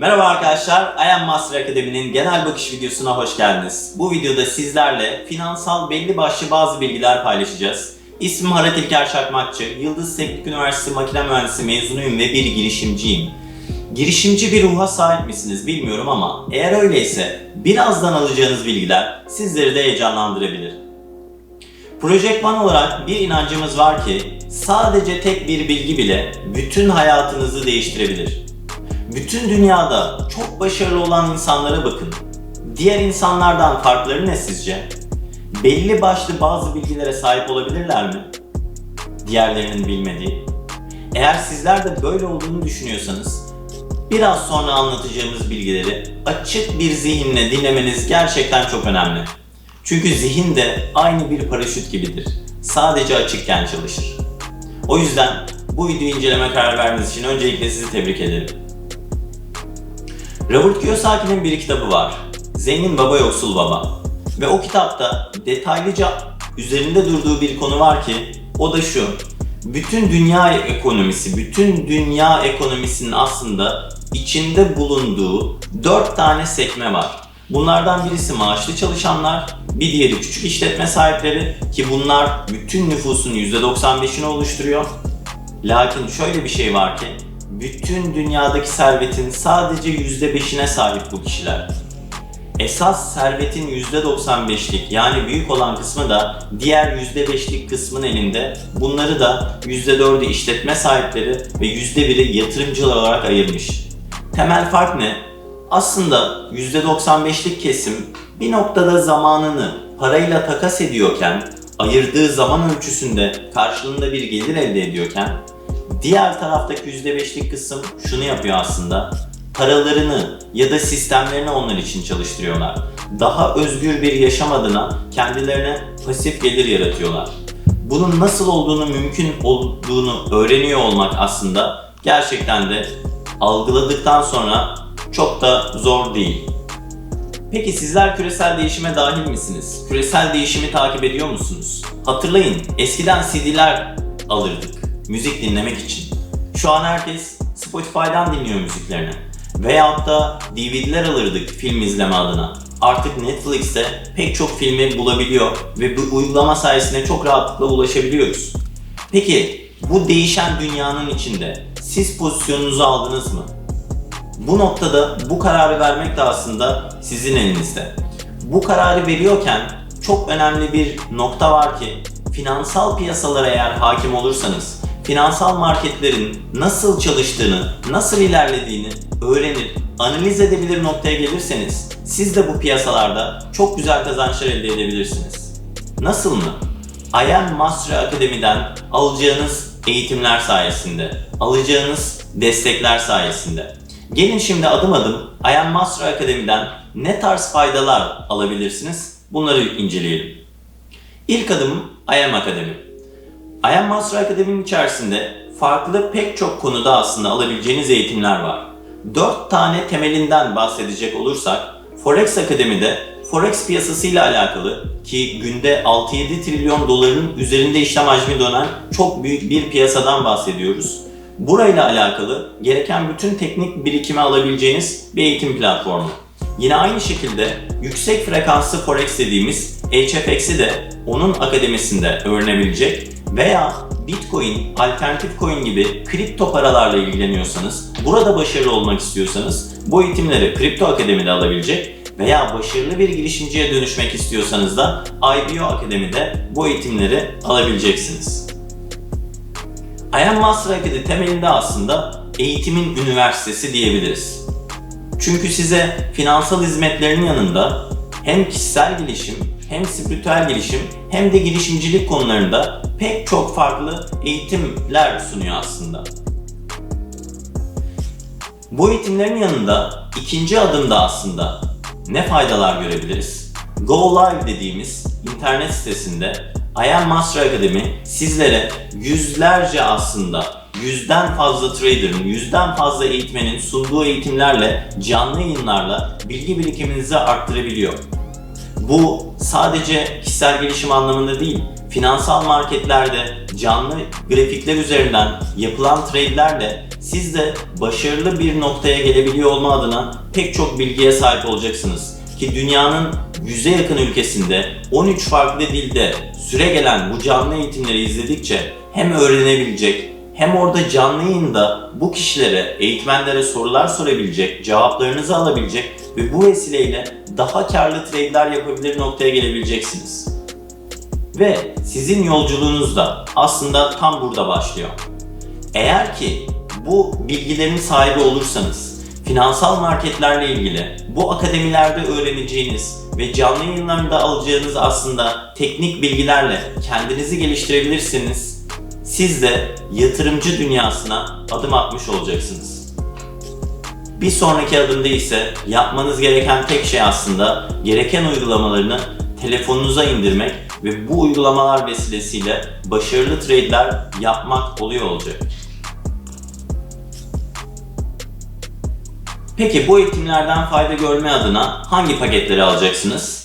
Merhaba arkadaşlar, I Master Akademi'nin genel bakış videosuna hoş geldiniz. Bu videoda sizlerle finansal belli başlı bazı bilgiler paylaşacağız. İsmim Harat İlker Çakmakçı, Yıldız Teknik Üniversitesi Makine Mühendisi mezunuyum ve bir girişimciyim. Girişimci bir ruha sahip misiniz bilmiyorum ama eğer öyleyse birazdan alacağınız bilgiler sizleri de heyecanlandırabilir. Project One olarak bir inancımız var ki sadece tek bir bilgi bile bütün hayatınızı değiştirebilir. Bütün dünyada çok başarılı olan insanlara bakın. Diğer insanlardan farkları ne sizce? Belli başlı bazı bilgilere sahip olabilirler mi? Diğerlerinin bilmediği. Eğer sizler de böyle olduğunu düşünüyorsanız biraz sonra anlatacağımız bilgileri açık bir zihinle dinlemeniz gerçekten çok önemli. Çünkü zihin de aynı bir paraşüt gibidir. Sadece açıkken çalışır. O yüzden bu videoyu inceleme karar verdiğiniz için öncelikle sizi tebrik ederim. Robert Kiyosaki'nin bir kitabı var. Zengin Baba Yoksul Baba. Ve o kitapta detaylıca üzerinde durduğu bir konu var ki o da şu. Bütün dünya ekonomisi, bütün dünya ekonomisinin aslında içinde bulunduğu dört tane sekme var. Bunlardan birisi maaşlı çalışanlar, bir diğeri küçük işletme sahipleri ki bunlar bütün nüfusun %95'ini oluşturuyor. Lakin şöyle bir şey var ki bütün dünyadaki servetin sadece %5'ine sahip bu kişiler. Esas servetin %95'lik yani büyük olan kısmı da diğer %5'lik kısmın elinde. Bunları da %4'ü işletme sahipleri ve %1'i yatırımcılar olarak ayırmış. Temel fark ne? Aslında %95'lik kesim bir noktada zamanını parayla takas ediyorken, ayırdığı zaman ölçüsünde karşılığında bir gelir elde ediyorken, diğer taraftaki %5'lik kısım şunu yapıyor aslında. Paralarını ya da sistemlerini onlar için çalıştırıyorlar. Daha özgür bir yaşam adına kendilerine pasif gelir yaratıyorlar. Bunun nasıl olduğunu, mümkün olduğunu öğreniyor olmak aslında gerçekten de algıladıktan sonra çok da zor değil. Peki sizler küresel değişime dahil misiniz? Küresel değişimi takip ediyor musunuz? Hatırlayın, eskiden CD'ler alırdık müzik dinlemek için. Şu an herkes Spotify'dan dinliyor müziklerini. Veyahut da DVD'ler alırdık film izleme adına. Artık Netflix'te pek çok filmi bulabiliyor ve bu uygulama sayesinde çok rahatlıkla ulaşabiliyoruz. Peki bu değişen dünyanın içinde siz pozisyonunuzu aldınız mı? Bu noktada bu kararı vermek de aslında sizin elinizde. Bu kararı veriyorken çok önemli bir nokta var ki finansal piyasalara eğer hakim olursanız, finansal marketlerin nasıl çalıştığını, nasıl ilerlediğini öğrenir, analiz edebilir noktaya gelirseniz siz de bu piyasalarda çok güzel kazançlar elde edebilirsiniz. Nasıl mı? I Am Master Akademi'den alacağınız eğitimler sayesinde, alacağınız destekler sayesinde. Gelin şimdi adım adım I Am Master Akademi'den ne tarz faydalar alabilirsiniz? Bunları inceleyelim. İlk adım I Am Akademi. Am Master Akademi'nin içerisinde farklı pek çok konuda aslında alabileceğiniz eğitimler var. 4 tane temelinden bahsedecek olursak Forex Akademi'de Forex piyasası ile alakalı ki günde 6-7 trilyon doların üzerinde işlem hacmi dönen çok büyük bir piyasadan bahsediyoruz. Burayla alakalı gereken bütün teknik birikimi alabileceğiniz bir eğitim platformu. Yine aynı şekilde yüksek frekanslı forex dediğimiz HFX'i de onun akademisinde öğrenebilecek veya Bitcoin, alternatif coin gibi kripto paralarla ilgileniyorsanız, burada başarılı olmak istiyorsanız bu eğitimleri Kripto Akademi'de alabilecek veya başarılı bir girişimciye dönüşmek istiyorsanız da IBO Akademi'de bu eğitimleri alabileceksiniz. Am Master Academy temelinde aslında eğitimin üniversitesi diyebiliriz. Çünkü size finansal hizmetlerin yanında hem kişisel gelişim, hem spiritüel gelişim, hem de girişimcilik konularında pek çok farklı eğitimler sunuyor aslında. Bu eğitimlerin yanında ikinci adımda aslında ne faydalar görebiliriz? Go Live dediğimiz internet sitesinde I Am Master Academy sizlere yüzlerce aslında yüzden fazla trader'ın, yüzden fazla eğitmenin sunduğu eğitimlerle, canlı yayınlarla bilgi birikiminizi arttırabiliyor. Bu sadece kişisel gelişim anlamında değil, finansal marketlerde canlı grafikler üzerinden yapılan trade'lerle siz de başarılı bir noktaya gelebiliyor olma adına pek çok bilgiye sahip olacaksınız. Ki dünyanın yüze yakın ülkesinde 13 farklı dilde süre gelen bu canlı eğitimleri izledikçe hem öğrenebilecek hem orada canlı yayında bu kişilere, eğitmenlere sorular sorabilecek, cevaplarınızı alabilecek ve bu vesileyle daha karlı trade'ler yapabilir noktaya gelebileceksiniz. Ve sizin yolculuğunuz da aslında tam burada başlıyor. Eğer ki bu bilgilerin sahibi olursanız, finansal marketlerle ilgili bu akademilerde öğreneceğiniz ve canlı yayınlarında alacağınız aslında teknik bilgilerle kendinizi geliştirebilirsiniz. Siz de yatırımcı dünyasına adım atmış olacaksınız. Bir sonraki adımda ise yapmanız gereken tek şey aslında gereken uygulamalarını telefonunuza indirmek ve bu uygulamalar vesilesiyle başarılı trade'ler yapmak oluyor olacak. Peki bu eğitimlerden fayda görme adına hangi paketleri alacaksınız?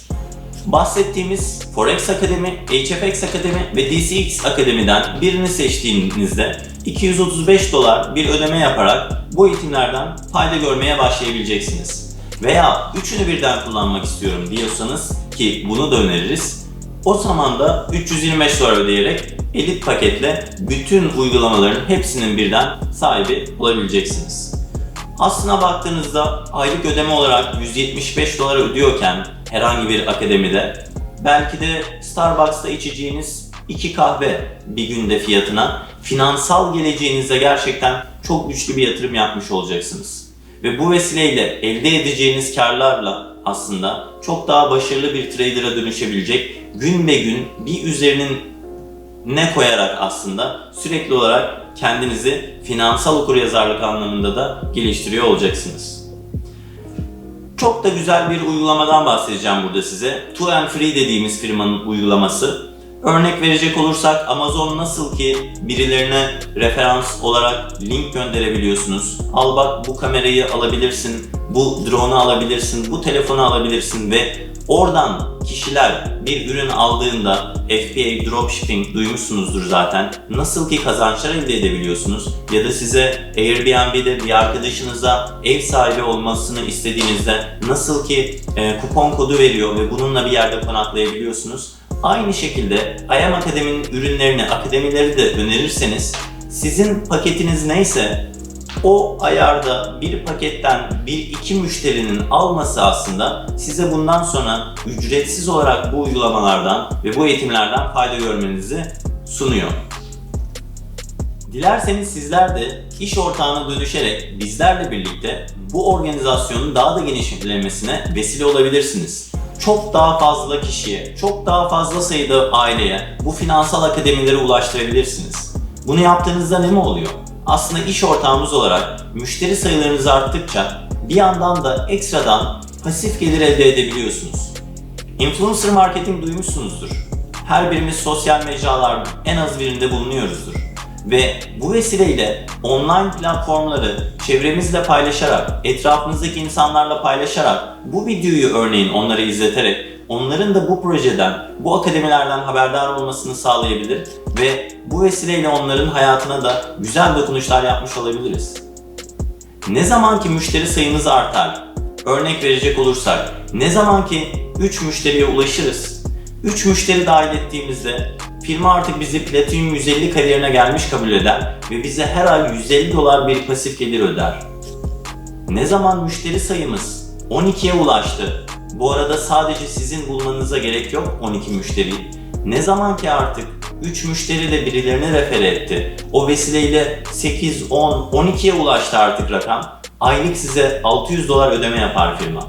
Bahsettiğimiz Forex Akademi, HFX Akademi ve DCX Akademi'den birini seçtiğinizde 235 dolar bir ödeme yaparak bu eğitimlerden fayda görmeye başlayabileceksiniz. Veya üçünü birden kullanmak istiyorum diyorsanız ki bunu da öneririz. O zaman da 325 dolar ödeyerek elit paketle bütün uygulamaların hepsinin birden sahibi olabileceksiniz. Aslına baktığınızda aylık ödeme olarak 175 dolar ödüyorken herhangi bir akademide belki de Starbucks'ta içeceğiniz iki kahve bir günde fiyatına finansal geleceğinize gerçekten çok güçlü bir yatırım yapmış olacaksınız. Ve bu vesileyle elde edeceğiniz karlarla aslında çok daha başarılı bir trader'a dönüşebilecek gün be gün bir üzerinin ne koyarak aslında sürekli olarak kendinizi finansal okuryazarlık anlamında da geliştiriyor olacaksınız. Çok da güzel bir uygulamadan bahsedeceğim burada size. To and Free dediğimiz firmanın uygulaması. Örnek verecek olursak Amazon nasıl ki birilerine referans olarak link gönderebiliyorsunuz. Al bak bu kamerayı alabilirsin, bu drone'u alabilirsin, bu telefonu alabilirsin ve oradan kişiler bir ürün aldığında FBA dropshipping duymuşsunuzdur zaten. Nasıl ki kazançlar elde edebiliyorsunuz ya da size Airbnb'de bir arkadaşınıza ev sahibi olmasını istediğinizde nasıl ki e, kupon kodu veriyor ve bununla bir yerde konaklayabiliyorsunuz. Aynı şekilde IAM Akademi'nin ürünlerini, akademileri de önerirseniz sizin paketiniz neyse o ayarda bir paketten bir iki müşterinin alması aslında size bundan sonra ücretsiz olarak bu uygulamalardan ve bu eğitimlerden fayda görmenizi sunuyor. Dilerseniz sizler de iş ortağına dönüşerek bizlerle birlikte bu organizasyonun daha da genişlemesine vesile olabilirsiniz. Çok daha fazla kişiye, çok daha fazla sayıda aileye bu finansal akademileri ulaştırabilirsiniz. Bunu yaptığınızda ne mi oluyor? Aslında iş ortağımız olarak müşteri sayılarınız arttıkça bir yandan da ekstradan pasif gelir elde edebiliyorsunuz. Influencer marketing duymuşsunuzdur. Her birimiz sosyal mecraların en az birinde bulunuyoruzdur. Ve bu vesileyle online platformları çevremizle paylaşarak, etrafımızdaki insanlarla paylaşarak, bu videoyu örneğin onlara izleterek, onların da bu projeden, bu akademilerden haberdar olmasını sağlayabilir ve bu vesileyle onların hayatına da güzel dokunuşlar yapmış olabiliriz. Ne zaman ki müşteri sayımız artar, örnek verecek olursak, ne zaman ki 3 müşteriye ulaşırız, 3 müşteri dahil ettiğimizde firma artık bizi Platinum 150 kariyerine gelmiş kabul eder ve bize her ay 150 dolar bir pasif gelir öder. Ne zaman müşteri sayımız 12'ye ulaştı, bu arada sadece sizin bulmanıza gerek yok 12 müşteriyi. Ne zaman ki artık 3 müşteri de birilerini refer etti. O vesileyle 8, 10, 12'ye ulaştı artık rakam. Aylık size 600 dolar ödeme yapar firma.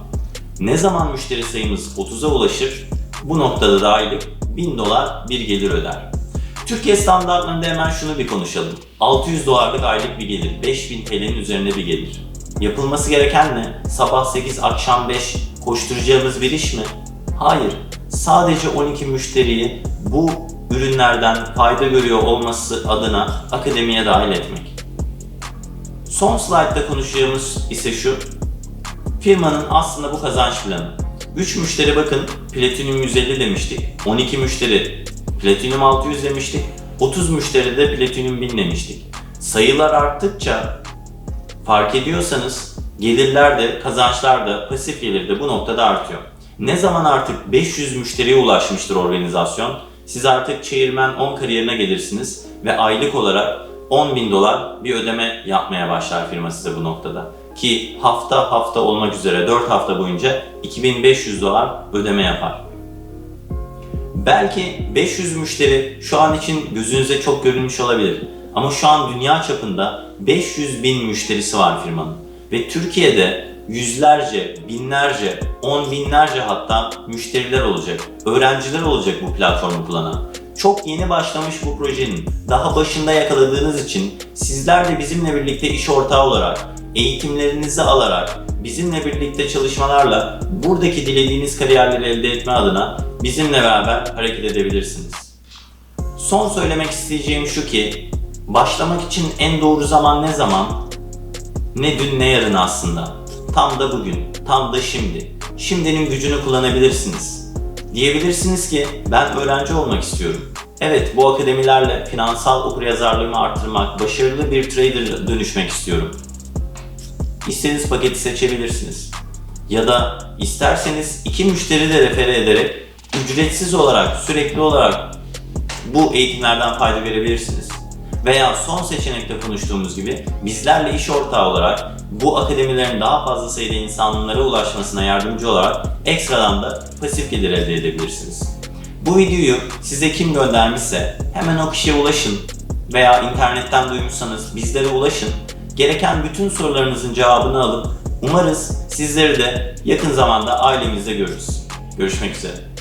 Ne zaman müşteri sayımız 30'a ulaşır? Bu noktada da aylık 1000 dolar bir gelir öder. Türkiye standartlarında hemen şunu bir konuşalım. 600 dolarlık aylık bir gelir, 5000 TL'nin üzerinde bir gelir. Yapılması gereken ne? Sabah 8, akşam 5 koşturacağımız bir iş mi? Hayır. Sadece 12 müşteriyi bu ürünlerden fayda görüyor olması adına akademiye dahil etmek. Son slaytta konuşacağımız ise şu. Firmanın aslında bu kazanç planı. 3 müşteri bakın Platinum 150 demiştik. 12 müşteri Platinum 600 demiştik. 30 müşteri de Platinum 1000 demiştik. Sayılar arttıkça fark ediyorsanız gelirler de kazançlar da pasif gelir de bu noktada artıyor. Ne zaman artık 500 müşteriye ulaşmıştır organizasyon, siz artık çevirmen 10 kariyerine gelirsiniz ve aylık olarak 10 bin dolar bir ödeme yapmaya başlar firma size bu noktada. Ki hafta hafta olmak üzere 4 hafta boyunca 2500 dolar ödeme yapar. Belki 500 müşteri şu an için gözünüze çok görünmüş olabilir. Ama şu an dünya çapında 500 bin müşterisi var firmanın. Ve Türkiye'de yüzlerce, binlerce, on binlerce hatta müşteriler olacak, öğrenciler olacak bu platformu kullanan. Çok yeni başlamış bu projenin daha başında yakaladığınız için sizler de bizimle birlikte iş ortağı olarak, eğitimlerinizi alarak, bizimle birlikte çalışmalarla buradaki dilediğiniz kariyerleri elde etme adına bizimle beraber hareket edebilirsiniz. Son söylemek isteyeceğim şu ki, başlamak için en doğru zaman ne zaman? Ne dün ne yarın aslında. Tam da bugün, tam da şimdi. Şimdinin gücünü kullanabilirsiniz. Diyebilirsiniz ki ben öğrenci olmak istiyorum. Evet bu akademilerle finansal okuryazarlığımı arttırmak, başarılı bir trader dönüşmek istiyorum. İstediğiniz paketi seçebilirsiniz. Ya da isterseniz iki müşteri de refere ederek ücretsiz olarak, sürekli olarak bu eğitimlerden fayda verebilirsiniz. Veya son seçenekte konuştuğumuz gibi bizlerle iş ortağı olarak bu akademilerin daha fazla sayıda insanlara ulaşmasına yardımcı olarak ekstradan da pasif gelir elde edebilirsiniz. Bu videoyu size kim göndermişse hemen o kişiye ulaşın veya internetten duymuşsanız bizlere ulaşın. Gereken bütün sorularınızın cevabını alıp umarız sizleri de yakın zamanda ailemizde görürüz. Görüşmek üzere.